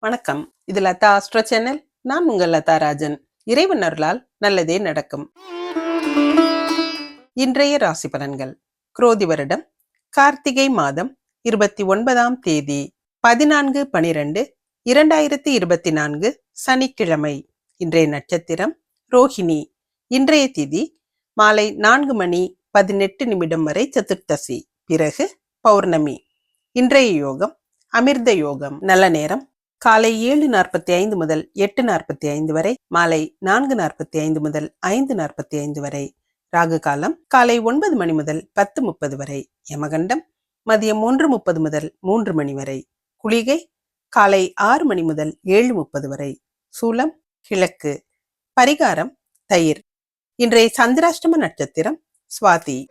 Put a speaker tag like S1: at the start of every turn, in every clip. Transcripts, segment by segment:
S1: வணக்கம். இது Latha astro channel. நான் உங்கள் லதா ராஜன். இறைவன் அருளால் நல்லதே நடக்கும். இன்றைய ராசி பலன்கள். குரோதி வருடம் கார்த்திகை மாதம் இருபத்தி ஒன்பதாம் தேதி பதினான்கு பனிரெண்டு இரண்டாயிரத்தி இருபத்தி நான்கு சனிக்கிழமை. இன்றைய நட்சத்திரம் ரோஹிணி. இன்றைய திதி மாலை நான்கு மணி பதினெட்டு நிமிடம் வரை சதுர்த்தசி. பிறகு பௌர்ணமி. இன்றைய யோகம் அமிர்த யோகம். நல்ல நேரம் காலை ஏழு நாற்பத்தி ஐந்து முதல் எட்டு நாற்பத்தி ஐந்து வரை மாலை நான்கு நாற்பத்தி ஐந்து முதல் ஐந்து நாற்பத்தி ஐந்து வரை. ராகு காலம் காலை ஒன்பது மணி முதல் பத்து முப்பது வரை. யமகண்டம் மதியம் ஒன்று முப்பது முதல் மூன்று மணி வரை. குளிகை காலை ஆறு மணி முதல் ஏழு முப்பது வரை. சூலம் கிழக்கு. பரிகாரம் தயிர். இன்றைய சந்திராஷ்டம நட்சத்திரம் சுவாதி.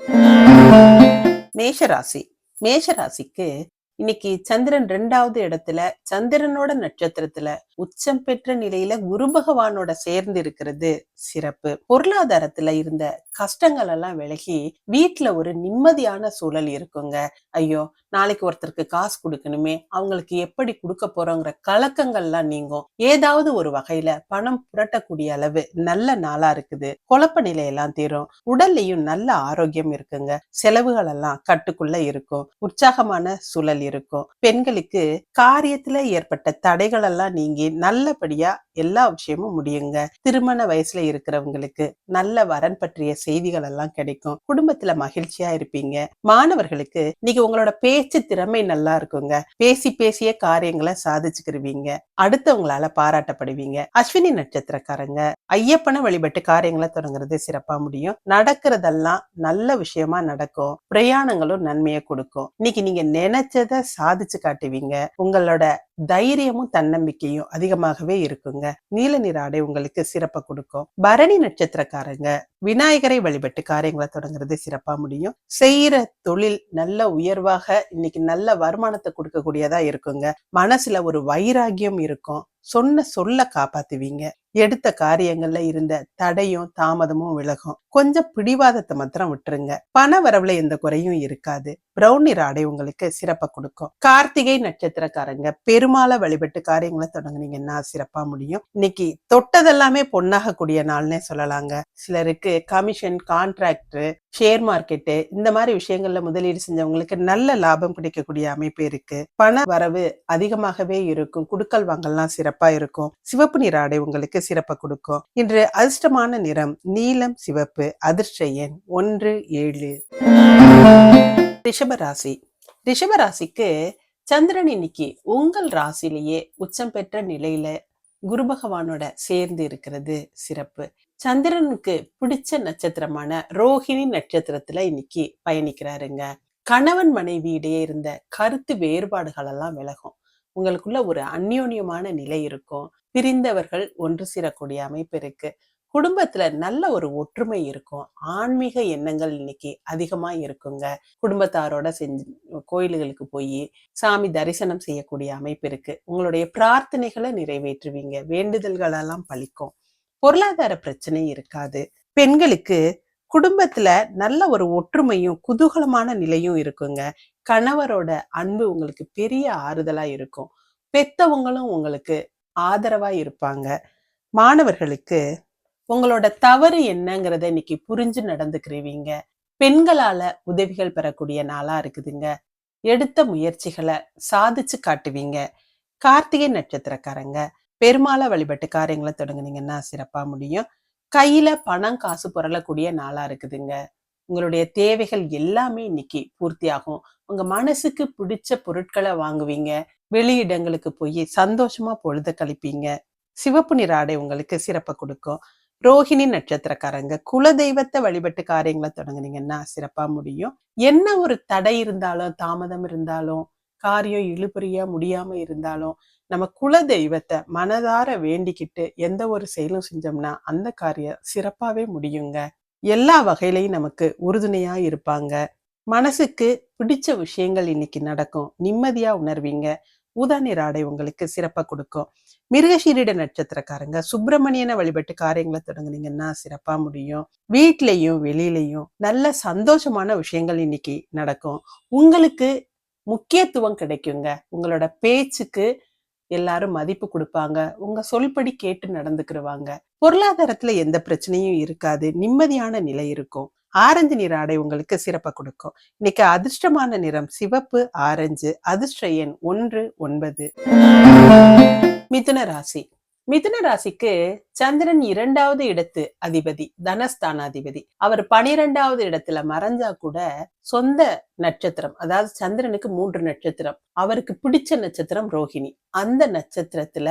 S1: மேஷராசி. மேஷராசிக்கு இன்னைக்கு சந்திரன் ரெண்டாவது இடத்துல சந்திரனோட நட்சத்திரத்துல உச்சம் பெற்ற நிலையில குரு பகவானோட சேர்ந்து இருக்கிறது சிறப்பு. பொருளாதாரத்துல இருந்த கஷ்டங்கள் எல்லாம் விலகி வீட்டுல ஒரு நிம்மதியான சூழல் இருக்குங்க. ஐயோ நாளைக்கு ஒருத்தருக்கு காசு கொடுக்கணுமே அவங்களுக்கு எப்படி கொடுக்க போறோங்கிற கலக்கங்கள்லாம் நீங்கும். ஏதாவது ஒரு வகையில பணம் புரட்டக்கூடிய அளவு நல்ல நாளா இருக்குது. குழப்ப நிலையெல்லாம் தீரும். உடல்லையும் நல்ல ஆரோக்கியம் இருக்குங்க. செலவுகள் எல்லாம் கட்டுக்குள்ள இருக்கும். உற்சாகமான சூழல் இருக்கும். பெண்களுக்கு காரியத்துல ஏற்பட்ட தடைகள் எல்லாம் நீங்கி நல்லபடியா எல்லா விஷயமும் முடியுங்க. திருமண வயசுல இருக்கிறவங்களுக்கு நல்ல வரன் பற்றிய செய்திகள் எல்லாம் கிடைக்கும். குடும்பத்துல மகிழ்ச்சியா இருப்பீங்க. மாணவர்களுக்கு நீங்க உங்களோட பேச்சு திறமை நல்லா இருக்குங்க. பேசி பேசிய காரியங்களை சாதிச்சுக்கிருவீங்க. அடுத்தவங்களால பாராட்டப்படுவீங்க. அஸ்வினி நட்சத்திரக்காரங்க ஐயப்பனை வழிபட்டு காரியங்களை தொடங்குறது சிறப்பா முடியும். நடக்கிறதெல்லாம் நல்ல விஷயமா நடக்கும். பிரயாணங்களும் நன்மையை கொடுக்கும். இன்னைக்கு நீங்க நினைச்சதை சாதிச்சு காட்டுவீங்க. உங்களோட தைரியமும் தன்னம்பிக்கையும் அதிகமாகவே இருக்குங்க. நீல நிற ஆடை உங்களுக்கு சிறப்பை கொடுக்கும். பரணி நட்சத்திரக்காரங்க விநாயகரை வழிபட்டு காரியங்களை தொடங்குறது சிறப்பா முடியும். செய்யற தொழில் நல்ல உயர்வாக இன்னைக்கு நல்ல வருமானத்தை கொடுக்கக்கூடியதா இருக்குங்க. மனசுல ஒரு வைராகியம் இருக்கும். சொன்ன சொல்ல காப்பாத்துவீங்க. எடுத்த காரியங்கள்ல இருந்த தடையும் தாமதமும் விலகும். கொஞ்சம் பிடிவாதத்தை மாத்திரம் விட்டுருங்க. பண வரவுல எந்த குறையும் இருக்காது. பிரௌனி ராடை உங்களுக்கு சிறப்பை கொடுக்கும். கார்த்திகை நட்சத்திரக்காரங்க பெருமாளை வழிபட்டு காரியங்களை தொடங்குனீங்கன்னா சிறப்பா முடியும். இன்னைக்கு தொட்டதெல்லாமே பொன்னாகக்கூடிய நாள்னே சொல்லலாங்க. சிலருக்கு கமிஷன் கான்ட்ராக்ட் ஷேர் மார்க்கெட்டு இந்த மாதிரி விஷயங்கள்ல முதலீடு செஞ்சவங்களுக்கு நல்ல லாபம் கிடைக்கக்கூடிய அமைப்பு இருக்கு. பண வரவு அதிகமாகவே இருக்கும். குடுக்கல் வாங்கல்லாம் சிறப்பா இருக்கும். சிவப்பு நிற ஆடை உங்களுக்கு சிறப்பை கொடுக்கும். இன்று அதிர்ஷ்டமான நிறம் நீலம் சிவப்பு அதிர்ஷ்ட எண் ஒன்று ஏழு. ரிஷபராசி. ரிஷபராசிக்கு சந்திரன் இன்னைக்கு உங்கள் ராசிலேயே உச்சம் பெற்ற நிலையில குரு பகவானோட சேர்ந்து இருக்கிறது சிறப்பு. சந்திரனுக்கு பிடிச்ச நட்சத்திரமான ரோஹிணி நட்சத்திரத்துல இன்னைக்கு பயணிக்கிறாருங்க. கணவன் மனைவி இடையே இருந்த கருத்து வேறுபாடுகள் எல்லாம் விலகும். உங்களுக்குள்ள ஒரு அந்யோன்யமான நிலை இருக்கும். பிரிந்தவர்கள் ஒன்று சேரக்கூடிய அமைப்பு இருக்கு. குடும்பத்துல நல்ல ஒரு ஒற்றுமை இருக்கும். ஆன்மீக எண்ணங்கள் இன்னைக்கு அதிகமா இருக்குங்க. குடும்பத்தாரோட செஞ்சு கோயில்களுக்கு போய் சாமி தரிசனம் செய்யக்கூடிய அமைப்பு இருக்கு. உங்களுடைய பிரார்த்தனைகளை நிறைவேற்றுவீங்க. வேண்டுதல்களெல்லாம் பழிக்கும். பொருளாதார பிரச்சனை இருக்காது. பெண்களுக்கு குடும்பத்துல நல்ல ஒரு ஒற்றுமையும் குதூகலமான நிலையும் இருக்குங்க. கணவரோட அன்பு உங்களுக்கு பெரிய ஆறுதலா இருக்கும். பெத்தவங்களும் உங்களுக்கு ஆதரவா இருப்பாங்க. மாணவர்களுக்கு உங்களோட தவறு என்னங்கிறத இன்னைக்கு புரிஞ்சு நடந்துக்கிறீங்க. பெண்களால உதவிகள் பெறக்கூடிய நாளா இருக்குதுங்க. எடுத்த முயற்சிகளை சாதிச்சு காட்டுவீங்க. கார்த்திகை நட்சத்திரக்காரங்க. பெருமாளை வழிபட்டு காரியங்களை தொடங்குனீங்கன்னா சிறப்பா முடியும். கையில பணம் காசு புரளக்கூடிய நாளா இருக்குதுங்க. உங்களுடைய தேவைகள் எல்லாமே இன்னைக்கு பூர்த்தியாகும். உங்க மனசுக்கு பிடிச்ச பொருட்களை வாங்குவீங்க. வெளியிடங்களுக்கு போய் சந்தோஷமா பொழுத கழிப்பீங்க. சிவப்பு நிற ஆடை உங்களுக்கு சிறப்பை கொடுக்கும். ரோஹிணி நட்சத்திரக்காரங்க குல தெய்வத்தை வழிபட்டு காரியங்களை தொடங்குனீங்கன்னா சிறப்பா முடியும். என்ன ஒரு தடை இருந்தாலும் தாமதம் இருந்தாலும் காரியம் இழுபறியா முடியாம இருந்தாலும் நம்ம குல தெய்வத்தை மனதார வேண்டிக்கிட்டு எந்த ஒரு செயலும் செஞ்சோம்னா அந்த காரியம் சிறப்பாவே முடியுங்க. எல்லா வகையிலையும் நமக்கு உறுதுணையா இருப்பாங்க. மனசுக்கு பிடிச்ச விஷயங்கள் இன்னைக்கு நடக்கும். நிம்மதியா உணர்வீங்க. ஊதா நிற ஆடை உங்களுக்கு சிறப்பாக கொடுக்கும். மிருகசீரிட நட்சத்திரக்காரங்க சுப்பிரமணியனை வழிபட்டு காரியங்களை தொடங்குனீங்கன்னா சிறப்பாக முடியும். வீட்லேயும் வெளியிலையும் நல்ல சந்தோஷமான விஷயங்கள் இன்னைக்கு நடக்கும். உங்களுக்கு முக்கியத்துவம் கிடைக்குங்க. உங்களோட பேச்சுக்கு எல்லாரும் மதிப்பு கொடுப்பாங்க. உங்க சொல்படி கேட்டு நடந்துக்கிருவாங்க. பொருளாதாரத்துல எந்த பிரச்சனையும் இருக்காது. நிம்மதியான நிலை இருக்கும். ஆரஞ்சு நிற ஆடை உங்களுக்கு சிறப்பை கொடுக்கும். இன்னைக்கு அதிர்ஷ்டமான நிறம் சிவப்பு ஆரஞ்சு அதிர்ஷ்ட எண் ஒன்று ஒன்பது. மிதுன ராசி. மிதுன ராசிக்கு சந்திரன் இரண்டாவது இடத்து அதிபதி தனஸ்தானாதிபதி. அவர் பனிரெண்டாவது இடத்துல மறைஞ்சா கூட சொந்த நட்சத்திரம் அதாவது சந்திரனுக்கு மூன்று நட்சத்திரம் அவருக்கு பிடிச்ச நட்சத்திரம் ரோஹிணி. அந்த நட்சத்திரத்துல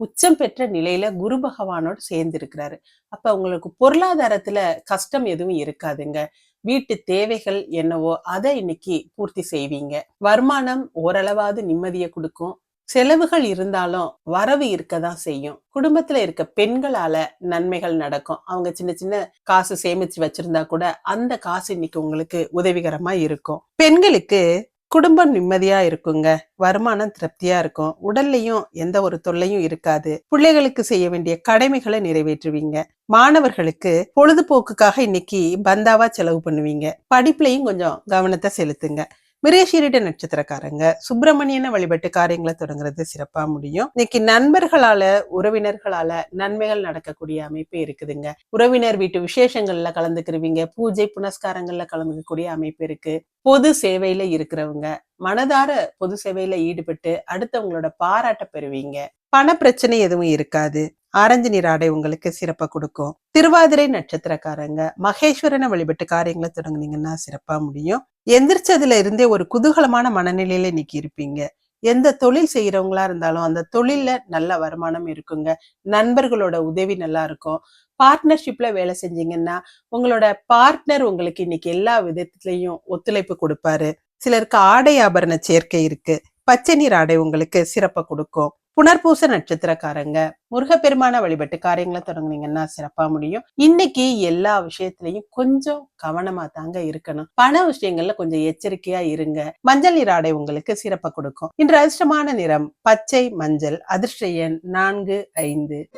S1: உச்சம் பெற்ற நிலையில குரு பகவானோடு சேர்ந்து இருக்கிறாரு அப்ப உங்களுக்கு பொருளாதாரத்துல கஷ்டம் எதுவும் இருக்காதுங்க. வீட்டு தேவைகள் என்னவோ அதை இன்னைக்கு பூர்த்தி செய்வீங்க. வருமானம் ஓரளவாவது நிம்மதியை கொடுக்கும். செலவுகள் இருந்தாலும் வரவு இருக்கதான் செய்யும். குடும்பத்துல இருக்க பெண்களால நன்மைகள் நடக்கும். அவங்க சின்ன சின்ன காசு சேமிச்சு வச்சிருந்தா கூட அந்த காசு இன்னைக்கு உங்களுக்கு உதவிகரமா இருக்கும். பெண்களுக்கு குடும்பம் நிம்மதியா இருக்குங்க. வருமானம் திருப்தியா இருக்கும். உடல்லையும் எந்த ஒரு தொல்லையும் இருக்காது. பிள்ளைகளுக்கு செய்ய வேண்டிய கடமைகளை நிறைவேற்றுவீங்க. மாணவர்களுக்கு பொழுதுபோக்குக்காக இன்னைக்கு பந்தாவா செலவு பண்ணுவீங்க. படிப்புலையும் கொஞ்சம் கவனத்தை செலுத்துங்க. மிரேஷீரிட நட்சத்திரக்காரங்க. சுப்பிரமணியனை வழிபட்டு காரியங்களை தொடங்குறது சிறப்பா முடியும். இன்னைக்கு நண்பர்களால உறவினர்களால நன்மைகள் நடக்கக்கூடிய அமைப்பு இருக்குதுங்க. உறவினர் வீட்டு விசேஷங்கள்ல கலந்துக்கிருவீங்க. பூஜை புனஸ்காரங்கள்ல கலந்துக்கக்கூடிய அமைப்பு இருக்கு. பொது சேவையில இருக்கிறவங்க மனதார பொது சேவையில ஈடுபட்டு அடுத்தவங்களோட பாராட்ட பெறுவீங்க. பண பிரச்சனை எதுவும் இருக்காது. ஆரஞ்சு நீர் ஆடை உங்களுக்கு சிறப்பை கொடுக்கும். திருவாதிரை நட்சத்திரக்காரங்க மகேஸ்வரனை வழிபட்டு காரியங்களை தொடங்குனீங்கன்னா சிறப்பா முடியும். எந்திரிச்சதுல இருந்தே ஒரு குதூகலமான மனநிலையில இன்னைக்கு இருப்பீங்க. எந்த தொழில் செய்யறவங்களா இருந்தாலும் அந்த தொழில்ல நல்ல வருமானம் இருக்குங்க. நண்பர்களோட உதவி நல்லா இருக்கும். பார்ட்னர்ஷிப்ல வேலை செஞ்சீங்கன்னா உங்களோட பார்ட்னர் உங்களுக்கு இன்னைக்கு எல்லா விதத்துலயும் ஒத்துழைப்பு கொடுப்பாரு. சிலருக்கு ஆடை ஆபரண சேர்க்கை இருக்கு. பச்சை நீர் ஆடை உங்களுக்கு சிறப்பை கொடுக்கும். புனர்பூச நட்சத்திரக்காரங்க முருகப்பெருமான வழிபட்டு காரியங்களை தொடங்குனீங்கன்னா சிறப்பா முடியும். இன்னைக்கு எல்லா விஷயத்திலையும் கொஞ்சம் கவனமா தாங்க இருக்கணும். பண விஷயங்கள்ல கொஞ்சம் எச்சரிக்கையா இருங்க. மஞ்சள் நீர் ஆடை உங்களுக்கு சிறப்பை கொடுக்கும். இன்று அதிர்ஷ்டமான நிறம் பச்சை மஞ்சள் அதிர்ஷ்ட எண் நான்கு ஐந்து.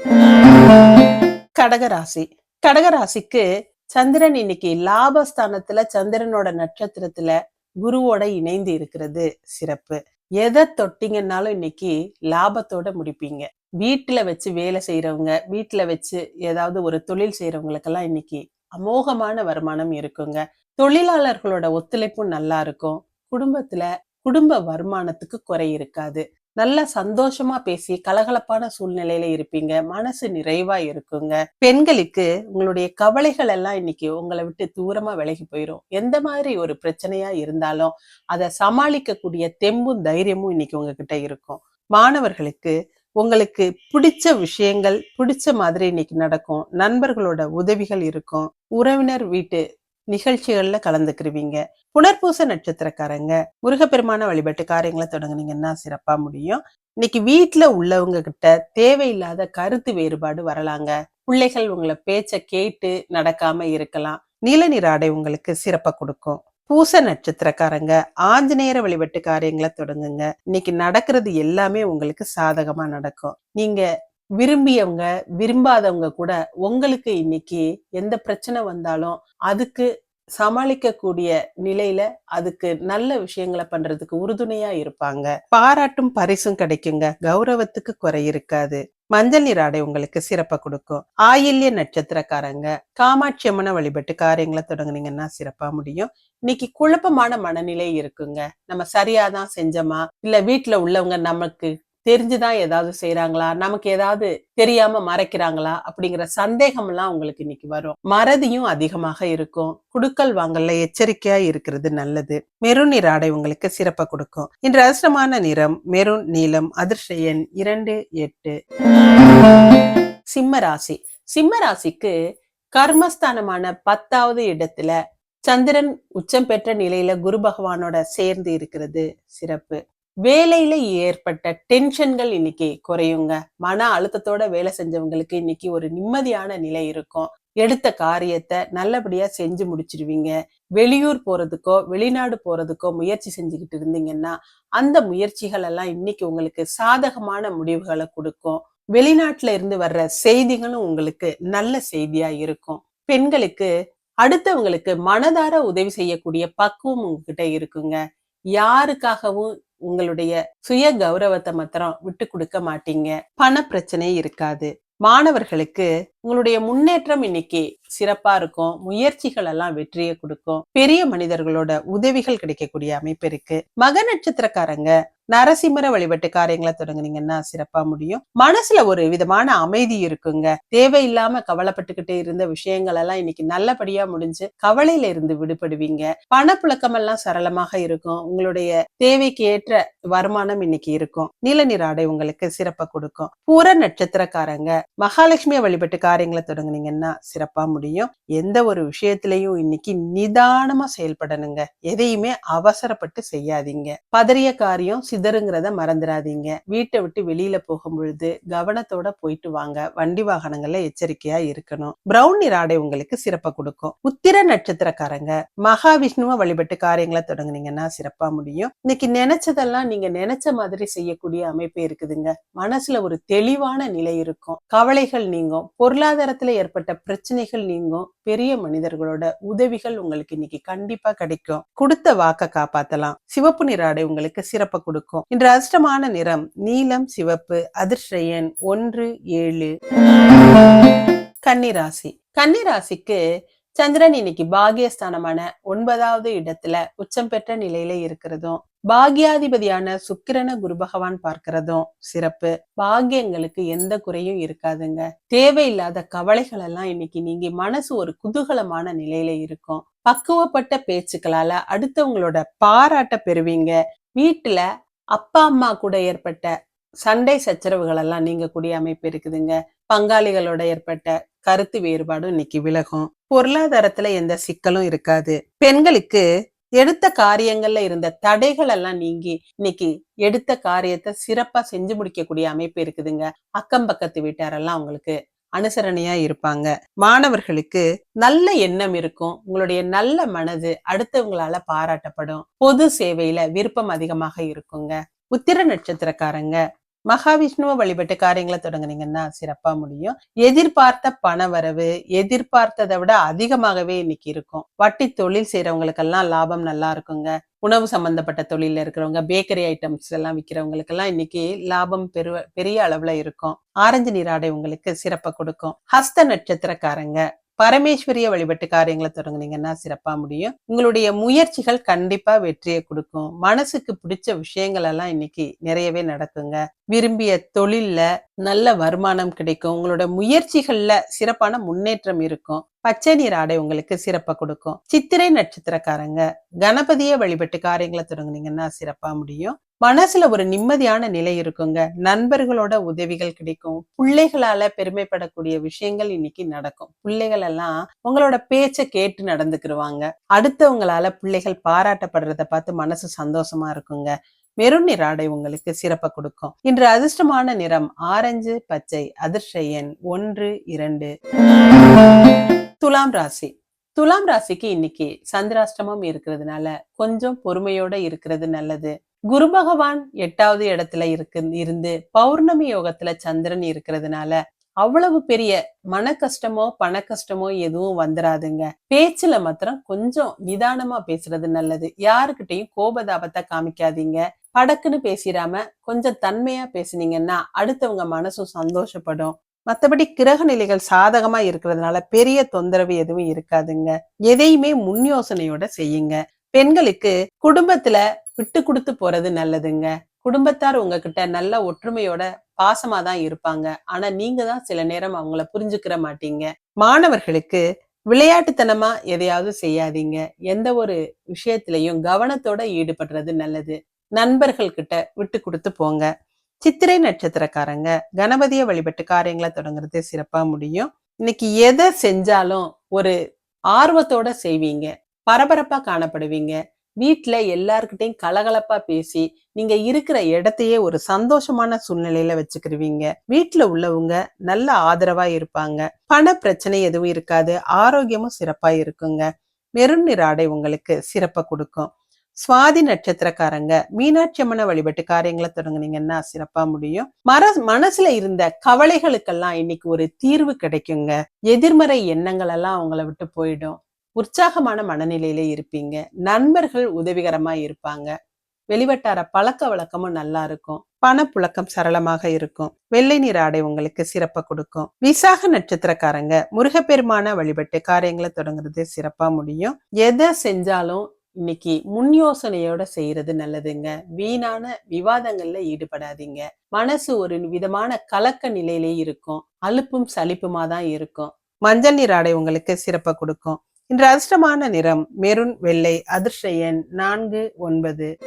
S1: கடகராசி. கடகராசிக்கு சந்திரன் இன்னைக்கு லாபஸ்தானத்துல சந்திரனோட நட்சத்திரத்துல குருவோட இணைந்து இருக்கிறது சிறப்பு. எதை தொட்டிங்கன்னாலும் இன்னைக்கு லாபத்தோட முடிப்பீங்க. வீட்டுல வச்சு வேலை செய்யறவங்க வீட்டுல வச்சு ஏதாவது ஒரு தொழில் செய்யறவங்களுக்கெல்லாம் இன்னைக்கு அமோகமான வருமானம் இருக்குங்க. தொழிலாளர்களோட ஒத்துழைப்பும் நல்லா இருக்கும். குடும்பத்துல குடும்ப வருமானத்துக்கு குறை இருக்காது. நல்ல சந்தோஷமா பேசி கலகலப்பான சூழ்நிலையில இருப்பீங்க. மனசு நிறைவா இருக்குங்க. பெண்களுக்கு உங்களுடைய கவலைகள் எல்லாம் இன்னைக்கு உங்களை விட்டு தூரமா விலகி போயிடும் எந்த மாதிரி ஒரு பிரச்சனையா இருந்தாலும் அதை சமாளிக்கக்கூடிய தெம்பும் தைரியமும் இன்னைக்கு உங்ககிட்ட இருக்கும். மாணவர்களுக்கு உங்களுக்கு பிடிச்ச விஷயங்கள் பிடிச்ச மாதிரி இன்னைக்கு நடக்கும். நண்பர்களோட உதவிகள் இருக்கும். உறவினர் வீட்டு நிகழ்ச்சிகள்ல கலந்துக்கிருவீங்க. புனர்பூச நட்சத்திரக்காரங்க முருகப்பெருமான வழிபட்டு காரியங்களை தொடங்குனீங்கன்னா சிறப்பா முடியும். இன்னைக்கு வீட்டுல உள்ளவங்க கிட்ட தேவையில்லாத கருத்து வேறுபாடு வரலாங்க. பிள்ளைகள் உங்களை பேச்ச கேட்டு நடக்காம இருக்கலாம். நீல நிற ஆடை உங்களுக்கு சிறப்பா கொடுக்கும். பூச நட்சத்திரக்காரங்க ஆஞ்சநேயர வழிபட்டு காரியங்களை தொடங்குங்க. இன்னைக்கு நடக்கிறது எல்லாமே உங்களுக்கு சாதகமா நடக்கும். நீங்க விரும்பியவங்க விரும்பாதவங்க கூட உங்களுக்கு இன்னைக்கு எந்த பிரச்சனை வந்தாலும் அதுக்கு சமாளிக்கக்கூடிய நிலையில அதுக்கு நல்ல விஷயங்களை பண்றதுக்கு உறுதுணையா இருப்பாங்க. பாராட்டும் பரிசும் கிடைக்குங்க. கௌரவத்துக்கு குறை இருக்காது. மஞ்சள் நீர் ஆடை உங்களுக்கு சிறப்பை கொடுக்கும். ஆயில்ய நட்சத்திரக்காரங்க காமாட்சி அம்மனை வழிபட்டு காரியங்களை தொடங்குனீங்கன்னா சிறப்பா முடியும். இன்னைக்கு குழப்பமான மனநிலை இருக்குங்க. நம்ம சரியாதான் செஞ்சோமா? இல்ல வீட்டுல உள்ளவங்க நமக்கு தெரிஞ்சுதான் ஏதாவது செய்யறாங்களா நமக்கு ஏதாவது தெரியாம மறைக்கிறாங்களா? அப்படிங்கிற சந்தேகம் எல்லாம் உங்களுக்கு இன்னைக்கு வரும். மறதியும் அதிகமாக இருக்கும். குடுக்கல் வாங்கல எச்சரிக்கையா இருக்கிறது நல்லது. மெருன் நிற ஆடை உங்களுக்கு சிறப்பை கொடுக்கும். இன்று அதிர்ஷ்டமான நிறம் மெருன் நீலம் அதிர்ஷ்ட எண் இரண்டு எட்டு. சிம்ம ராசி. சிம்ம ராசிக்கு கர்மஸ்தானமான பத்தாவது இடத்துல சந்திரன் உச்சம் பெற்ற நிலையில குரு பகவானோட சேர்ந்து இருக்கிறது சிறப்பு. வேலையில ஏற்பட்ட டென்ஷன்கள் இன்னைக்கு குறையுங்க. மன அழுத்தத்தோட வேலை செஞ்சவங்களுக்கு இன்னைக்கு ஒரு நிம்மதியான நிலை இருக்கும். எடுத்த காரியத்தை நல்லபடியா செஞ்சு முடிச்சிருவீங்க. வெளியூர் போறதுக்கோ வெளிநாடு போறதுக்கோ முயற்சி செஞ்சுக்கிட்டு இருந்தீங்கன்னா அந்த முயற்சிகள் எல்லாம் இன்னைக்கு உங்களுக்கு சாதகமான முடிவுகளை கொடுக்கும். வெளிநாட்டுல இருந்து வர்ற செய்திகளும் உங்களுக்கு நல்ல செய்தியா இருக்கும். பெண்களுக்கு அடுத்தவங்களுக்கு மனதார உதவி செய்யக்கூடிய பக்குவம் உங்ககிட்ட இருக்குங்க. யாருக்காகவும் உங்களுடைய சுய கௌரவத்தை மாத்திரம் விட்டு கொடுக்க மாட்டீங்க. பண பிரச்சனை இருக்காது. மாணவர்களுக்கு உங்களுடைய முன்னேற்றம் இன்னைக்கு சிறப்பா இருக்கும். முயற்சிகள் எல்லாம் வெற்றியை கொடுக்கும். பெரிய மனிதர்களோட உதவிகள் கிடைக்கக்கூடிய அமைப்பு இருக்கு. மக நட்சத்திரக்காரங்க நரசிம்மர வழிபட்டு காரியங்களை தொடங்குனீங்கன்னா சிறப்பா முடியும். மனசுல ஒரு விதமான அமைதி இருக்குங்க. தேவையில்லாம கவலைப்பட்டுக்கிட்டே இருந்த விஷயங்கள் எல்லாம் இன்னைக்கு நல்லபடியா முடிஞ்சு கவலையில இருந்து விடுபடுவீங்க. பணப்புழக்கம் எல்லாம் சரளமாக இருக்கும். உங்களுடைய தேவைக்கு ஏற்ற வருமானம் இன்னைக்கு இருக்கும். நீல நிற ஆடை உங்களுக்கு சிறப்பா கொடுக்கும். பூர நட்சத்திரக்காரங்க மகாலட்சுமியை வழிபட்டு காரியங்களை தொடங்குனீங்கன்னா சிறப்பா முடியும். எந்த ஒரு விஷயத்திலையும் இன்னைக்கு நிதானமா செயல்படணுங்க. எதையுமே அவசரப்பட்டு செய்யாதீங்க. பதறிய காரியம் சிதறுங்கிறத மறந்துடாதீங்க வீட்டை விட்டு வெளியில போகும் பொழுது கவனத்தோட போயிட்டு வாங்க. வண்டி வாகனங்கள்ல எச்சரிக்கையா இருக்கணும். பிரவுன் நிற ஆடை உங்களுக்கு சிறப்பை கொடுக்கும். உத்திர நட்சத்திரக்காரங்க மகாவிஷ்ணுவை வழிபட்டு காரியங்களை தொடங்குனீங்கன்னா சிறப்பா முடியும். இன்னைக்கு நினைச்சதெல்லாம் நீங்க நினைச்ச மாதிரி செய்யக்கூடிய அமைப்பு இருக்குதுங்க. மனசுல ஒரு தெளிவான நிலை இருக்கும். கவலைகள் நீங்கும். பொருளாதாரத்துல ஏற்பட்ட பிரச்சனைகள் நீங்கும். பெரிய மனிதர்களோட உதவிகள் உங்களுக்கு இன்னைக்கு கண்டிப்பா கிடைக்கும். கொடுத்த வாக்க காப்பாத்தலாம். சிவப்பு நிற ஆடை உங்களுக்கு சிறப்பை கொடுக்கும். இன்று அதிர்ஷ்டமான நிறம் நீலம் சிவப்பு அதிர்ஷயன் ஒன்று ஏழு. கன்னிராசி. கன்னிராசிக்கு சந்திரன் இன்னைக்கு பாகியஸ்தானமான ஒன்பதாவது இடத்துல உச்சம் பெற்ற நிலையில இருக்கிறதும் பாக்யாதிபதியான சுக்கிரன குரு பகவான் பார்க்கிறதும் சிறப்பு. பாகியங்களுக்கு எந்த குறையும் இருக்காதுங்க. தேவையில்லாத கவலைகள் எல்லாம் இன்னைக்கு நீங்க மனசு ஒரு குதூகலமான நிலையில இருக்கும். பக்குவப்பட்ட பேச்சுக்களால அடுத்தவங்களோட பாராட்ட பெறுவீங்க. வீட்டுல அப்பா அம்மா கூட ஏற்பட்ட சண்டை சச்சரவுகள் எல்லாம் நீங்க கூடிய அமைப்பு இருக்குதுங்க. பங்காளிகளோட ஏற்பட்ட கருத்து வேறுபாடும் இன்னைக்கு விலகும். பொருளாதாரத்துல எந்த சிக்கலும் இருக்காது. பெண்களுக்கு எடுத்த காரியங்கள்ல இருந்த தடைகள் எல்லாம் நீங்கி இன்னைக்கு எடுத்த காரியத்தை சிறப்பா செஞ்சு முடிக்கக்கூடிய அமைப்பு இருக்குதுங்க. அக்கம் பக்கத்து வீட்டாரெல்லாம் அவங்களுக்கு அனுசரணையா இருப்பாங்க. மாணவர்களுக்கு நல்ல எண்ணம் இருக்கும். உங்களுடைய நல்ல மனது அடுத்தவங்களால பாராட்டப்படும். பொது சேவையில விருப்பம் அதிகமாக இருக்குங்க. உத்திர நட்சத்திரக்காரங்க மகாவிஷ்ணுவை வழிபட்டு காரியங்களை தொடங்குனீங்கன்னா சிறப்பா முடியும். எதிர்பார்த்த பண வரவு எதிர்பார்த்ததை விட அதிகமாகவே இன்னைக்கு இருக்கும். வட்டி தொழில் செய்யறவங்களுக்கெல்லாம் லாபம் நல்லா இருக்குங்க. உணவு சம்பந்தப்பட்ட தொழில இருக்கிறவங்க பேக்கரி ஐட்டம்ஸ் எல்லாம் விற்கிறவங்களுக்கு எல்லாம் இன்னைக்கு லாபம் பெரு பெரிய அளவுல இருக்கும். ஆரஞ்சு நீராடை உங்களுக்கு சிறப்பை கொடுக்கும். ஹஸ்த நட்சத்திரக்காரங்க பரமேஸ்வரிய வழிபட்டு காரியங்களை தொடங்குனீங்கன்னா சிறப்பா முடியும். உங்களுடைய முயற்சிகள் கண்டிப்பா வெற்றியை கொடுக்கும். மனசுக்கு பிடிச்ச விஷயங்கள் எல்லாம் இன்னைக்கு நிறையவே நடக்குங்க. விரும்பிய தொழில்ல நல்ல வருமானம் கிடைக்கும். உங்களோட முயற்சிகள்ல சிறப்பான முன்னேற்றம் இருக்கும். பச்சை நீர் ஆடை உங்களுக்கு சிறப்பா கொடுக்கும். சித்திரை நட்சத்திரக்காரங்க கணபதியை வழிபட்டு காரியங்களை தொடங்குனீங்கன்னா சிறப்பா முடியும். மனசுல ஒரு நிம்மதியான நிலை இருக்குங்க. நண்பர்களோட உதவிகள் கிடைக்கும். பிள்ளைகளால பெருமைப்படக்கூடிய விஷயங்கள் இன்னைக்கு நடக்கும். பிள்ளைகள் எல்லாம் உங்களோட பேச்ச கேட்டு நடந்துக்கிருவாங்க. அடுத்தவங்களால பிள்ளைகள் பாராட்டப்படுறத பார்த்து மனசு சந்தோஷமா இருக்குங்க. மெருன் நிறாடை உங்களுக்கு சிறப்பை கொடுக்கும். இன்று அதிர்ஷ்டமான நிறம் ஆரஞ்சு பச்சை அதிர்ஷ்ட எண் ஒன்று இரண்டு. துலாம் ராசி. துலாம் ராசிக்கு இன்னைக்கு சந்திராஷ்டமம் இருக்கிறதுனால கொஞ்சம் பொறுமையோட இருக்கிறது நல்லது. குரு பகவான் எட்டாவது இடத்துல இருக்கு இருந்து பௌர்ணமி யோகத்துல சந்திரன் இருக்கிறதுனால அவ்வளவு பெரிய மன கஷ்டமோ பண கஷ்டமோ எதுவும் வந்துராதுங்க. பேச்சுல மாத்திரம் கொஞ்சம் நிதானமா பேசுறது நல்லது. யாருக்கிட்டையும் கோபதாபத்தை காமிக்காதீங்க. படக்குன்னு பேசிடாம கொஞ்சம் தன்மையா பேசுனீங்கன்னா அடுத்தவங்க மனசும் சந்தோஷப்படும். மத்தபடி கிரக நிலைகள் சாதகமா இருக்கிறதுனால பெரிய தொந்தரவு எதுவும் இருக்காதுங்க. எதையுமே முன் யோசனையோட செய்யுங்க. பெண்களுக்கு குடும்பத்துல விட்டு கொடுத்து போறது நல்லதுங்க. குடும்பத்தார் உங்ககிட்ட நல்ல ஒற்றுமையோட பாசமா தான் இருப்பாங்க. ஆனா நீங்க தான் சில நேரம் அவங்கள புரிஞ்சுக்கிற மாட்டீங்க. மாணவர்களுக்கு விளையாட்டுத்தனமா எதையாவது செய்யாதீங்க. எந்த ஒரு விஷயத்திலையும் கவனத்தோட ஈடுபடுறது நல்லது. நண்பர்கள் கிட்ட விட்டு கொடுத்து போங்க. சித்திரை நட்சத்திரக்காரங்க கணபதியை வழிபட்டு காரியங்களை தொடங்குறது சிறப்பா முடியும். இன்னைக்கு எதை செஞ்சாலும் ஒரு ஆர்வத்தோட செய்வீங்க. பரபரப்பா காணப்படுவீங்க. வீட்டில் எல்லாருக்கிட்டையும் கலகலப்பா பேசி நீங்க இருக்கிற இடத்தையே ஒரு சந்தோஷமான சூழ்நிலையில வச்சுக்கிருவீங்க. வீட்டுல உள்ளவங்க நல்ல ஆதரவா இருப்பாங்க. பண பிரச்சனை எதுவும் இருக்காது. ஆரோக்கியமும் சிறப்பா இருக்குங்க. மெருன் நிற ஆடை உங்களுக்கு சிறப்பை கொடுக்கும். சுவாதி நட்சத்திரக்காரங்க மீனாட்சி அம்மனை வழிபட்டு காரியங்களை தொடங்குனீங்கன்னா சிறப்பா முடியும். மர மனசுல இருந்த கவலைகளுக்கெல்லாம் இன்னைக்கு ஒரு தீர்வு கிடைக்குங்க. எதிர்மறை எண்ணங்கள் எல்லாம் அவங்கள விட்டு போயிடும். உற்சாகமான மனநிலையில இருப்பீங்க. நண்பர்கள் உதவிகரமா இருப்பாங்க. வெளிவட்டார பழக்க வழக்கமும் நல்லா இருக்கும். பணப்புழக்கம் சரளமாக இருக்கும். வெள்ளை நிற ஆடை உங்களுக்கு சிறப்பை கொடுக்கும். விசாக நட்சத்திரக்காரங்க முருகப்பெருமான வழிபட்டு காரியங்களை தொடங்குறது சிறப்பா முடியும். எதை செஞ்சாலும் இன்னைக்கு முன் யோசனையோட செய்யறது நல்லதுங்க. வீணான விவாதங்கள்ல ஈடுபடாதீங்க. மனசு ஒரு விதமான கலக்க நிலையிலே இருக்கும். அலுப்பும் சலிப்புமா தான் இருக்கும். மஞ்சள் நீர் ஆடை உங்களுக்கு சிறப்பை கொடுக்கும். இன்று அதிர்ஷ்டமான நிறம் மெருன் வெள்ளை அதிர்ஷ்ட எண் நான்கு ஒன்பது.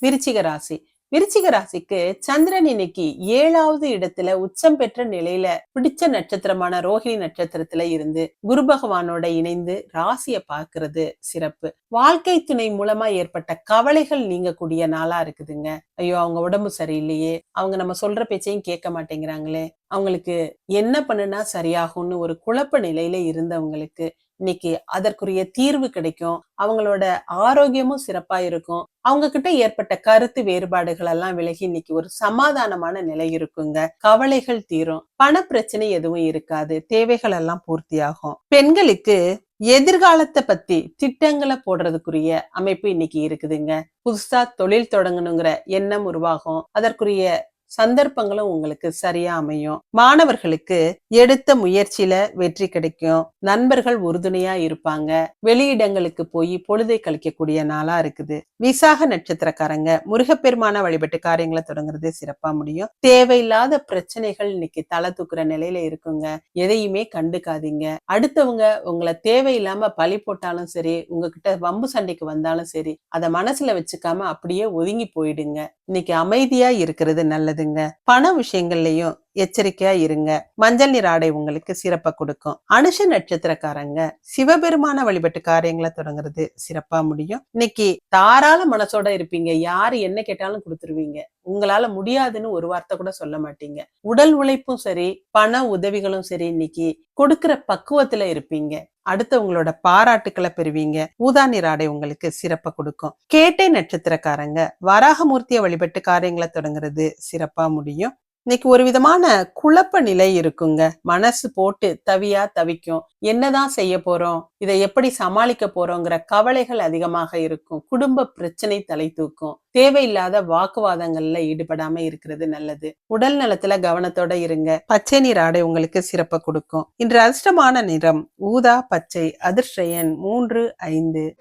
S1: விருச்சிக ராசி. விருச்சிக ராசிக்கு சந்திரன் இன்னைக்கு ஏழாவது இடத்துல உச்சம் பெற்ற நிலையில பிடிச்ச நட்சத்திரமான ரோஹிணி நட்சத்திரத்துல இருந்து குரு பகவானோட இணைந்து ராசிய பாக்குறது சிறப்பு. வாழ்க்கை துணை மூலமா ஏற்பட்ட கவலைகள் நீங்கக்கூடிய நாளா இருக்குதுங்க. ஐயோ அவங்க உடம்பு சரியில்லையே அவங்க நம்ம சொல்ற பேச்சையும் கேட்க மாட்டேங்கிறாங்களே அவங்களுக்கு என்ன பண்ணுனா சரியாகும்னு ஒரு குழப்ப நிலையில இருந்தவங்களுக்கு இன்னைக்கு அதற்குரிய தீர்வு கிடைக்கும். அவங்களோட ஆரோக்கியமும் சிறப்பா இருக்கும். அவங்க கிட்ட ஏற்பட்ட கருத்து வேறுபாடுகள் எல்லாம் விலகி இன்னைக்கு ஒரு சமாதானமான நிலை இருக்குங்க. கவலைகள் தீரும். பண பிரச்சனை எதுவும் இருக்காது. தேவைகள் எல்லாம் பூர்த்தியாகும். பெண்களுக்கு எதிர்காலத்தை பத்தி திட்டங்களை போடுறதுக்குரிய அமைப்பு இன்னைக்கு இருக்குதுங்க. புதுசா தொழில் தொடங்கணுங்கிற எண்ணம் உருவாகும். அதற்குரிய சந்தர்ப்பங்களும் உங்களுக்கு சரியா அமையும். மாணவர்களுக்கு எடுத்த முயற்சியில வெற்றி கிடைக்கும். நண்பர்கள் உறுதுணையா இருப்பாங்க. வெளியிடங்களுக்கு போய் பொழுதை கழிக்கக்கூடிய நாளா இருக்குது. விசாக நட்சத்திரக்காரங்க முருகப்பெருமான வழிபட்டு காரியங்களை தொடங்குறது சிறப்பா முடியும். தேவையில்லாத பிரச்சனைகள் இன்னைக்கு தலை தூக்குற நிலையில இருக்குங்க. எதையுமே கண்டுக்காதீங்க. அடுத்தவங்க உங்களை தேவையில்லாம பழி போட்டாலும் சரி உங்ககிட்ட வம்பு சண்டைக்கு வந்தாலும் சரி அதை மனசுல வச்சுக்காம அப்படியே ஒதுங்கி போயிடுங்க. இன்னைக்கு அமைதியா இருக்கிறது நல்லது. நல்லதுங்க பண விஷயங்கள்லயும் எச்சரிக்கையா இருங்க. மஞ்சள் நீர் ஆடை உங்களுக்கு சிறப்பை கொடுக்கும். அனுஷ நட்சத்திரக்காரங்க சிவபெருமான வழிபட்டு காரியங்களை தொடங்குறது சிறப்பா முடியும். இன்னைக்கு தாராள மனசோட இருப்பீங்க. யாரு என்ன கேட்டாலும் கொடுத்துருவீங்க. உங்களால முடியாதுன்னு ஒரு வார்த்தை கூட சொல்ல மாட்டீங்க. உடல் உழைப்பும் சரி பண உதவிகளும் சரி இன்னைக்கு கொடுக்கிற பக்குவத்துல இருப்பீங்க. அடுத்தவங்களோட பாராட்டுக்களை பெறுவீங்க. ஊதா நிற ஆடை உங்களுக்கு சிறப்பை கொடுக்கும். கேட்டை நட்சத்திரக்காரங்க வராகமூர்த்தியை வழிபட்டு காரியங்களை தொடங்குறது சிறப்பா முடியும். இன்னைக்கு ஒரு விதமான குழப்ப நிலை இருக்குங்க. மனசு போட்டு தவியா தவிக்கும். என்னதான் செய்ய போறோம்? இதை எப்படி சமாளிக்க போறோங்கிற கவலைகள் அதிகமாக இருக்கும். குடும்ப பிரச்சனை தலை தூக்கும். தேவையில்லாத வாக்குவாதங்கள்ல ஈடுபடாம இருக்கிறது நல்லது. உடல் நலத்துல கவனத்தோட இருங்க. பச்சை நீர் ஆடை உங்களுக்கு சிறப்பை கொடுக்கும். இன்று அதிர்ஷ்டமான நிறம் ஊதா பச்சை அதிர்ஷயன் மூன்று ஐந்து.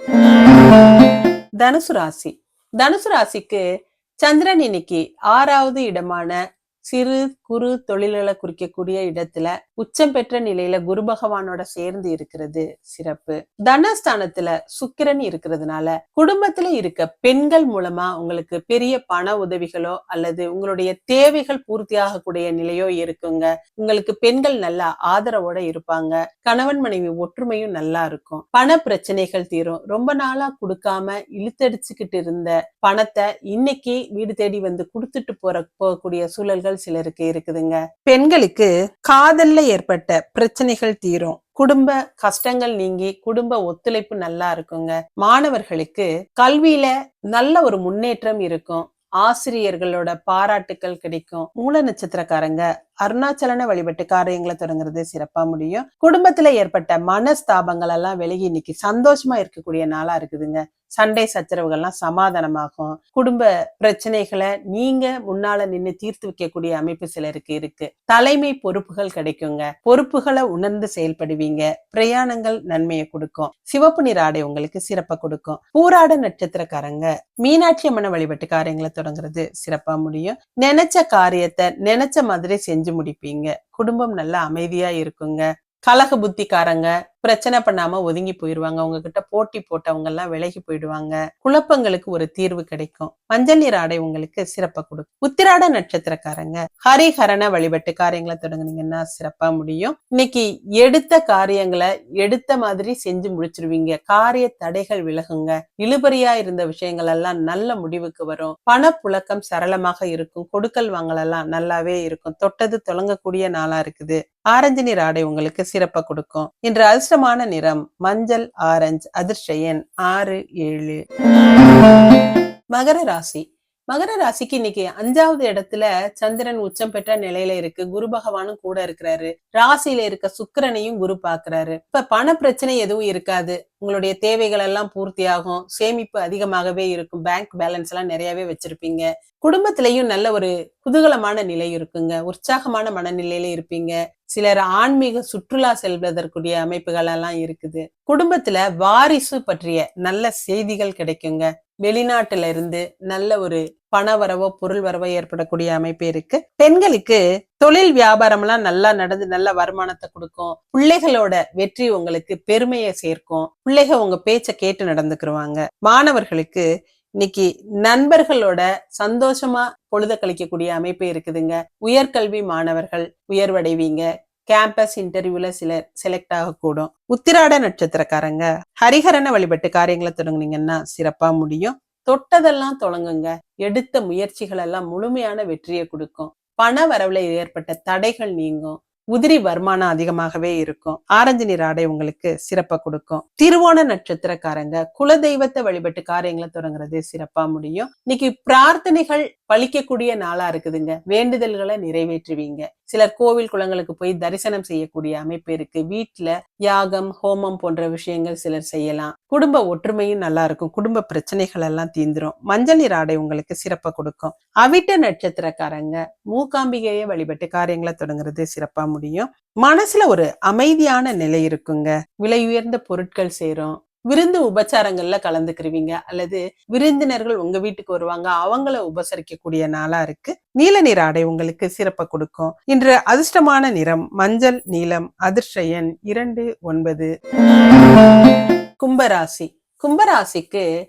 S1: தனுசு ராசி. தனுசு ராசிக்கு சந்திரன் இன்னைக்கு ஆறாவது இடமான சிறு குரு தொழில்களை குறிக்கக்கூடிய இடத்துல உச்சம் பெற்ற நிலையில குரு பகவானோட சேர்ந்து இருக்கிறது சிறப்பு. தனஸ்தானத்துல சுக்கிரன் இருக்கிறதுனால குடும்பத்துல இருக்க பெண்கள் மூலமா உங்களுக்கு பெரிய பண உதவிகளோ அல்லது உங்களுடைய தேவைகள் பூர்த்தியாகக்கூடிய நிலையோ இருக்குங்க. உங்களுக்கு பெண்கள் நல்லா ஆதரவோட இருப்பாங்க. கணவன் மனைவி ஒற்றுமையும் நல்லா இருக்கும். பண பிரச்சனைகள் தீரும். ரொம்ப நாளா கொடுக்காம இழுத்தடிச்சுக்கிட்டு இருந்த பணத்தை இன்னைக்கு வீடு தேடி வந்து கொடுத்துட்டு போற போகக்கூடிய சூழல்கள் சிலருக்கு இருக்குதுங்க. பெண்களுக்கு காதல்ல ஏற்பட்ட பிரச்சனைகள் தீரும். குடும்ப கஷ்டங்கள் நீங்கி குடும்ப ஒத்துழைப்பு நல்லா இருக்குங்க. மாணவர்களுக்கு கல்வியில நல்ல ஒரு முன்னேற்றம் இருக்கும். ஆசிரியர்களோட பாராட்டுக்கள் கிடைக்கும். மூல நட்சத்திரக்காரங்க அருணாச்சலனை வழிபட்டு காரியங்களை தொடங்குறது சிறப்பா முடியும். குடும்பத்துல ஏற்பட்ட மனஸ்தாபங்கள் எல்லாம் விலகி இன்னைக்கு சந்தோஷமா இருக்கக்கூடிய நாளா இருக்குதுங்க. சண்டை சச்சரவுகள்லாம் சமாதானமாகும். குடும்ப பிரச்சனைகளை நீங்க முன்னால நின்னு தீர்த்து வைக்கக்கூடிய அமைப்பு சிலருக்கு இருக்கு. தலைமை பொறுப்புகள் கிடைக்குங்க. பொறுப்புகளை உணர்ந்து செயல்படுவீங்க. பிரயாணங்கள் நன்மையை கொடுக்கும். சிவப்பு நீர் ஆடை உங்களுக்கு சிறப்பை கொடுக்கும். பூராட நட்சத்திரக்காரங்க மீனாட்சி அம்மன வழிபட்டு காரியங்களை தொடங்குறது சிறப்பா முடியும். நினைச்ச காரியத்தை நினைச்ச மாதிரி செஞ்சு முடிப்பீங்க. குடும்பம் நல்லா அமைதியா இருக்குங்க. கலக புத்திக்காரங்க பிரச்சனை பண்ணாம ஒதுங்கி போயிருவாங்க. உங்ககிட்ட போட்டி போட்டவங்க எல்லாம் விலகி போயிடுவாங்க. குழப்பங்களுக்கு ஒரு தீர்வு கிடைக்கும். மஞ்சள் நீர் ஆடை உங்களுக்கு சிறப்பை கொடுக்கும். உத்திராட நட்சத்திரக்காரங்க ஹரிஹரன வழிபட்டு காரியங்களை தொடங்குனீங்கன்னா சிறப்பா முடியும். இன்னைக்கு எடுத்த காரியங்களை எடுத்த மாதிரி செஞ்சு முடிச்சிருவீங்க. காரிய தடைகள் விலகுங்க. இழுபறியா இருந்த விஷயங்கள் எல்லாம் நல்ல முடிவுக்கு வரும். பணப்புழக்கம் சரளமாக இருக்கும். கொடுக்கல் வாங்கலெல்லாம் நல்லாவே இருக்கும். தொட்டது தொடங்கக்கூடிய நாளா இருக்குது. ஆரஞ்சு நீர் ஆடை உங்களுக்கு சிறப்பை கொடுக்கும். இன்று அதிர்ஷ்டமான நிறம் மஞ்சள் ஆரஞ்சு அதிர்ஷயன் ஆறு ஏழு. மகர ராசி. மகர ராசிக்கு இன்னைக்கு அஞ்சாவது இடத்துல சந்திரன் உச்சம் பெற்ற நிலையில இருக்கு. குரு பகவானும் கூட இருக்கிறாரு. ராசியில இருக்க சுக்கரனையும் குரு பாக்குறாரு இப்ப பண பிரச்சனை எதுவும் இருக்காது. உங்களுடைய தேவைகள் எல்லாம் பூர்த்தி ஆகும் சேமிப்பு அதிகமாகவே இருக்கும். பேங்க் பேலன்ஸ் எல்லாம் நிறையவே வச்சிருப்பீங்க. குடும்பத்திலையும் நல்ல ஒரு குதூகலமான நிலை இருக்குங்க. உற்சாகமான மனநிலையில இருப்பீங்க. சிலர் ஆன்மீக சுற்றுலா செல்வதற்குரிய அமைப்புகள் எல்லாம் இருக்குது. குடும்பத்துல வாரிசு பற்றிய நல்ல செய்திகள் கிடைக்குங்க. வெளிநாட்டுல இருந்து நல்ல ஒரு பண வரவோ பொருள் வரவோ ஏற்படக்கூடிய அமைப்பு இருக்கு. பெண்களுக்கு தொழில் வியாபாரம் எல்லாம் நல்லா நடந்து நல்ல வருமானத்தை கொடுக்கும். பிள்ளைகளோட வெற்றி உங்களுக்கு பெருமையை சேர்க்கும். பிள்ளைகள் உங்க பேச்சை கேட்டு நடந்துக்குருவாங்க. மாணவர்களுக்கு இன்னைக்கு நண்பர்களோட சந்தோஷமா பொழுத கழிக்கக்கூடிய அமைப்பு இருக்குதுங்க. உயர்கல்வி மாணவர்கள் உயர்வடைவீங்க. கேம்பஸ் இன்டர்வியூல சிலர் செலக்ட் ஆகக்கூடும் உத்திராட நட்சத்திரக்காரங்க ஹரிஹரனை வழிபட்டு காரியங்களை தொடங்குனீங்கன்னா சிறப்பா முடியும். தொட்டதெல்லாம் தொடங்குங்க. எடுத்த முயற்சிகள் எல்லாம் முழுமையான வெற்றியை கொடுக்கும். பண வரவுல ஏற்பட்ட தடைகள் நீங்கும். உதிரி வருமானம் அதிகமாகவே இருக்கும். ஆரஞ்சு நிற ஆடை உங்களுக்கு சிறப்பா கொடுக்கும். திருவோண நட்சத்திரக்காரங்க குலதெய்வத்தை வழிபட்டு காரியங்களை தொடங்குறது சிறப்பா முடியும். இன்னைக்கு பிரார்த்தனைகள் பழிக்கக்கூடிய நாளா இருக்குதுங்க. வேண்டுதல்களை நிறைவேற்றுவீங்க. சிலர் கோவில் குளங்களுக்கு போய் தரிசனம் செய்யக்கூடிய அமைப்பு இருக்கு. வீட்டுல யாகம் ஹோமம் போன்ற விஷயங்கள் சிலர் செய்யலாம். குடும்ப ஒற்றுமையும் நல்லா இருக்கும். குடும்ப பிரச்சனைகள் எல்லாம் தீந்துரும். மஞ்சள் நீர் ஆடை உங்களுக்கு சிறப்பை கொடுக்கும். அவிட்ட நட்சத்திரக்காரங்க மூகாம்பிகையை வழிபட்டு காரியங்களை தொடங்குறது சிறப்பா முடியும். மனசுல ஒரு அமைதியான நிலை இருக்குங்க. விலை உயர்ந்த பொருட்கள் சேரும். விருந்து உபச்சாரங்கள்ல கலந்துக்கிருவீங்க. அல்லது விருந்தினர்கள் உங்க வீட்டுக்கு வருவாங்க. அவங்கள உபசரிக்கக்கூடிய நாளா இருக்கு. நீல நிற ஆடை உங்களுக்கு சிறப்பை கொடுக்கும். இன்று அதிர்ஷ்டமான நிறம் மஞ்சள் நீலம் அதிர்ஷ்ட எண் இரண்டு ஒன்பது. கும்பராசி. கும்பராசிக்கு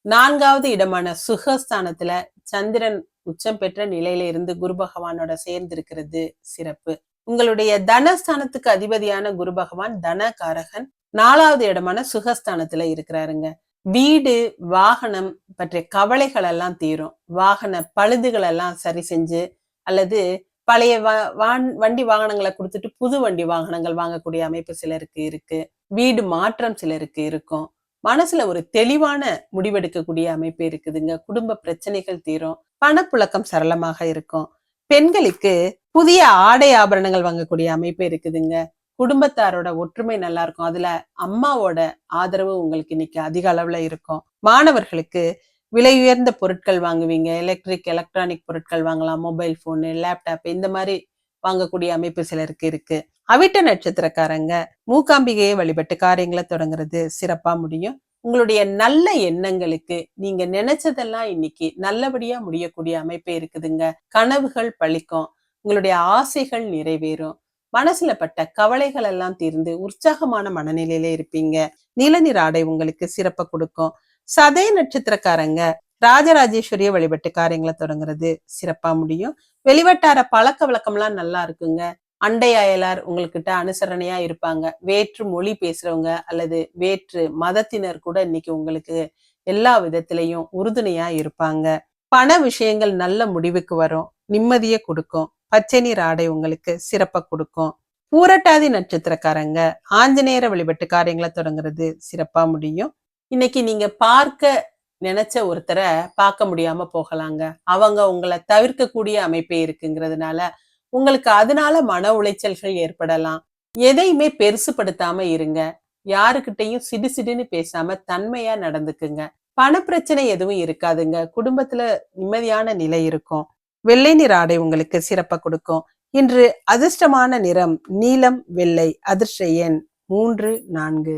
S1: நான்காவது இடமான சுகஸ்தானத்துல சந்திரன் உச்சம் பெற்ற நிலையில இருந்து குரு பகவானோட சேர்ந்திருக்கிறது சிறப்பு. உங்களுடைய தனஸ்தானத்துக்கு அதிபதியான குரு பகவான் தனகாரகன். நாலாவது இடமான சுகஸ்தானத்துல இருக்கிறாருங்க. வீடு வாகனம் பற்றிய கவலைகள் எல்லாம் தீரும். வாகன பழுதுகள் எல்லாம் சரி செஞ்சு அல்லது பழைய வ- வான்- வண்டி வாகனங்களை கொடுத்துட்டு புது வண்டி வாகனங்கள் வாங்கக்கூடிய அமைப்பு சிலருக்கு இருக்கு. வீடு மாற்றம் சிலருக்கு இருக்கும். மனசுல ஒரு தெளிவான முடிவெடுக்கக்கூடிய அமைப்பு இருக்குதுங்க. குடும்ப பிரச்சனைகள் தீரும். பணப்புழக்கம் சரளமாக இருக்கும். பெண்களுக்கு புதிய ஆடை ஆபரணங்கள் வாங்கக்கூடிய அமைப்பு இருக்குதுங்க. குடும்பத்தாரோட ஒற்றுமை நல்லா இருக்கும். அதுல அம்மாவோட ஆதரவு உங்களுக்கு இன்னைக்கு அதிக அளவுல இருக்கும். மாணவர்களுக்கு விலை உயர்ந்த பொருட்கள் வாங்குவீங்க. எலக்ட்ரிக் எலக்ட்ரானிக் பொருட்கள் வாங்கலாம். மொபைல் போனு லேப்டாப் இந்த மாதிரி வாங்கக்கூடிய அமைப்பு சிலருக்கு இருக்கு. அவிட்ட நட்சத்திரக்காரங்க மூகாம்பிகையை வழிபட்டு காரியங்களை தொடங்குறது சிறப்பா முடியும். உங்களுடைய நல்ல எண்ணங்களுக்கு நீங்க நினைச்சதெல்லாம் இன்னைக்கு நல்லபடியா முடியக்கூடிய அமைப்பு இருக்குதுங்க. கனவுகள் பழிக்கும். உங்களுடைய ஆசைகள் நிறைவேறும். மனசுல பட்ட கவலைகள் எல்லாம் தீர்ந்து உற்சாகமான மனநிலையில இருப்பீங்க. நிலநீர் ஆடை உங்களுக்கு சிறப்பை கொடுக்கும். சதய நட்சத்திரக்காரங்க ராஜராஜேஸ்வரிய வழிபட்டு காரியங்களை தொடங்குறது சிறப்பா முடியும். வெளிவட்டார பழக்க வழக்கம்லாம் நல்லா இருக்குங்க. அண்டை அயலார் உங்கள்கிட்ட அனுசரணையா இருப்பாங்க. வேற்று மொழி பேசுறவங்க அல்லது வேற்று மதத்தினர் கூட இன்னைக்கு உங்களுக்கு எல்லா விதத்திலையும் உறுதுணையா இருப்பாங்க. பண விஷயங்கள் நல்ல முடிவுக்கு வரும். நிம்மதியை கொடுக்கும். பச்சை நீர் ஆடை உங்களுக்கு சிறப்பை கொடுக்கும். பூரட்டாதி நட்சத்திரக்காரங்க ஆஞ்சநேயர வழிபட்டு காரியங்களை தொடங்குறது சிறப்பா முடியும். இன்னைக்கு நீங்க பார்க்க நினைச்ச ஒருத்தரை பார்க்க முடியாம போகலாங்க. அவங்க உங்களை தவிர்க்கக்கூடிய அமைப்பே இருக்குங்கிறதுனால உங்களுக்கு அதனால மன உளைச்சல்கள் ஏற்படலாம். எதையுமே பெருசுபடுத்தாம இருங்க. யாருக்கிட்டையும் சிடு சிடுன்னு பேசாம தன்மையா நடந்துக்குங்க. பணப்பிரச்சனை எதுவும் இருக்காதுங்க. குடும்பத்துல நிம்மதியான நிலை இருக்கும். வெள்ளை நிற ஆடை உங்களுக்கு சிறப்பை கொடுக்கும். இன்று அதிர்ஷ்டமான நிறம் நீலம் வெள்ளை அதிர்ஷ்ட எண் மூன்று நான்கு.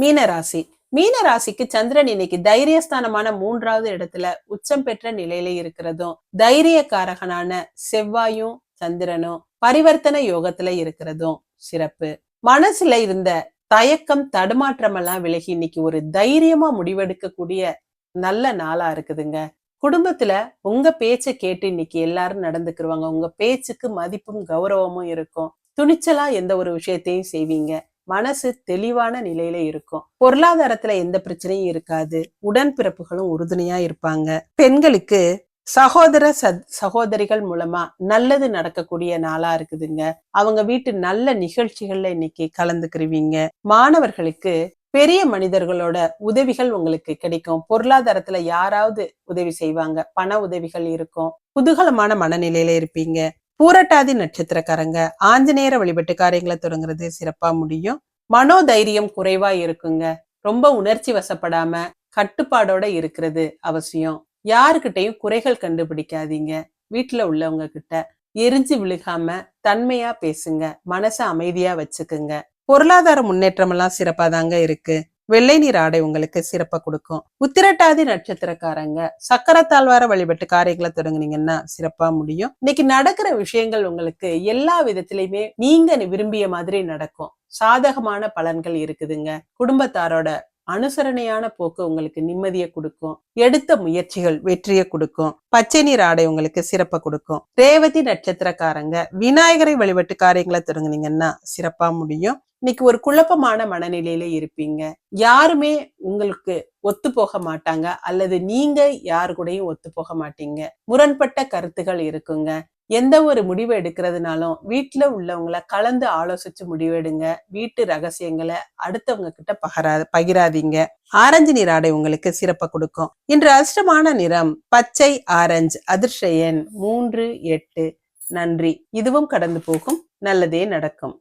S1: மீனராசி. மீனராசிக்கு சந்திரன் இன்னைக்கு தைரியஸ்தானமான மூன்றாவது இடத்துல உச்சம் பெற்ற நிலையில இருக்கிறதும் தைரியக்காரகனான செவ்வாயும் சந்திரனும் பரிவர்த்தன யோகத்துல இருக்கிறதும் சிறப்பு. மனசுல இருந்த தயக்கம் தடுமாற்றம் எல்லாம் விலகி இன்னைக்கு ஒரு தைரியமா முடிவெடுக்கக்கூடிய நல்ல நாளா இருக்குதுங்க. குடும்பத்துல உங்க பேச்சை கேட்டு இன்னைக்கு எல்லாரும் நடந்துக்கிருவாங்க. உங்க பேச்சுக்கு மதிப்பும் கௌரவமும் இருக்கும். துணிச்சலா எந்த ஒரு விஷயத்தையும் செய்வீங்க. மனசு தெளிவான நிலையில இருக்கும். பொருளாதாரத்துல எந்த பிரச்சனையும் இருக்காது. உடன்பிறப்புகளும் உறுதுணையா இருப்பாங்க. பெண்களுக்கு சகோதர சத் சகோதரிகள் மூலமா நல்லது நடக்கக்கூடிய நாளா இருக்குதுங்க. அவங்க வீட்டு நல்ல நிகழ்ச்சிகள்ல இன்னைக்கு கலந்துக்கிருவீங்க. மாணவர்களுக்கு பெரிய மனிதர்களோட உதவிகள் உங்களுக்கு கிடைக்கும். பொருளாதாரத்துல யாராவது உதவி செய்வாங்க. பண உதவிகள் இருக்கும். குதூகலமான மனநிலையில இருப்பீங்க. பூரட்டாதி நட்சத்திரக்காரங்க ஆஞ்சநேயர வழிபட்டு காரியங்களை தொடங்குறது சிறப்பா முடியும். மனோதைரியம் குறைவா இருக்குங்க. ரொம்ப உணர்ச்சி வசப்படாம கட்டுப்பாடோட இருக்கிறது அவசியம். யாருக்கிட்டையும் குறைகள் கண்டுபிடிக்காதீங்க. வீட்டுல உள்ளவங்க கிட்ட எரிஞ்சு விழுகாம தன்மையா பேசுங்க. மனசை அமைதியா வச்சுக்குங்க. பொருளாதார முன்னேற்றம் எல்லாம் சிறப்பா தாங்க இருக்கு. வெள்ளை நீர் ஆடை உங்களுக்கு சிறப்பா கொடுக்கும். உத்திரட்டாதி நட்சத்திரக்காரங்க சக்கரத்தாழ்வார வழிபட்டு காரியங்களை தொடங்குனீங்கன்னா சிறப்பா முடியும். இன்னைக்கு நடக்கிற விஷயங்கள் உங்களுக்கு எல்லா விதத்திலயுமே நீங்க விரும்பிய மாதிரி நடக்கும். சாதகமான பலன்கள் இருக்குதுங்க. குடும்பத்தாரோட அனுசரணையான போக்கு உங்களுக்கு நிம்மதியை கொடுக்கும். எடுத்த முயற்சிகள் வெற்றியை கொடுக்கும். பச்சை நீர் ஆடை உங்களுக்கு சிறப்பை கொடுக்கும். ரேவதி நட்சத்திரக்காரங்க விநாயகரை வழிபட்டு காரியங்களை தொடங்குனீங்கன்னா சிறப்பா முடியும். இன்னைக்கு ஒரு குழப்பமான மனநிலையில இருப்பீங்க. யாருமே உங்களுக்கு ஒத்து போக மாட்டாங்க. அல்லது நீங்க யாரு கூடயும் ஒத்து போக மாட்டீங்க. முரண்பட்ட கருத்துகள் இருக்குங்க. எந்த ஒரு முடிவு எடுக்கிறதுனாலும் வீட்டில் உள்ளவங்கள கலந்து ஆலோசிச்சு முடிவெடுங்க. வீட்டு ரகசியங்களை அடுத்தவங்க கிட்ட பகரா பகிராதீங்க. ஆரஞ்சு நீராடை உங்களுக்கு சிறப்பை கொடுக்கும். இன்று அதிர்ஷ்டமான நிறம் பச்சை ஆரஞ்சு அதிர்ஷ்ட எண் மூன்று எட்டு. நன்றி. இதுவும் கடந்து போகும். நல்லதே நடக்கும்.